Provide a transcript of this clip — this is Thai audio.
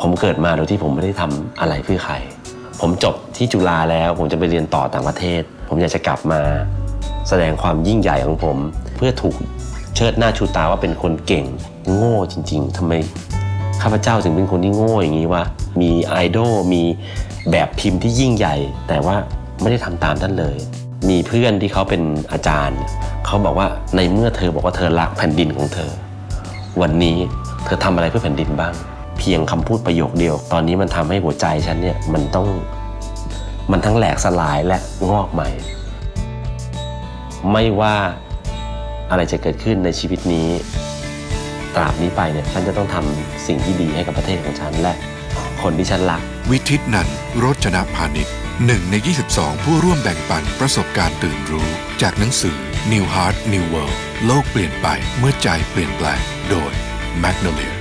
ผมเกิดมาโดยที่ผมไม่ได้ทำอะไรเพื่อใคร ผมจบที่จุฬาแล้วผมจะไปเรียนต่อต่างประเทศ ผมอยากจะกลับมาแสดงความยิ่งใหญ่ของผม เพื่อถูกเชิดหน้าชูตาว่าเป็นคนเก่งโง่จริง ๆทำไมข้าพเจ้าถึงเป็นคนที่โง่อย่างนี้วะมีไอดอลมีแบบพิมพ์ที่ยิ่งใหญ่ แต่ว่าไม่ได้ทำตามท่านเลย มีเพื่อนที่เขาเป็นอาจารย์ เขาบอกว่าในเมื่อเธอบอกว่าเธอรักแผ่นดินของเธอ วันนี้เธอทำอะไรเพื่อแผ่นดินบ้าง เพียงคำพูดประโยคเดียว ตอนนี้มันทำให้หัวใจฉันเนี่ยมันต้องมันทั้งแหลกสลายและงอกใหม่ ไม่ว่าอะไรจะเกิดขึ้นในชีวิตนี้ตราบนี้ไปเนี่ยฉันจะต้องทำสิ่งที่ดีให้กับประเทศของฉันและคนที่ฉันรัก วิทิตนันโรจนพานิชย์หนึ่งใน 22 ผู้ร่วมแบ่งปันประสบการณ์ตื่นรู้ จากหนังสือ New Heart New World โลกเปลี่ยนไปเมื่อใจเปลี่ยนแปลงโดย Magnolia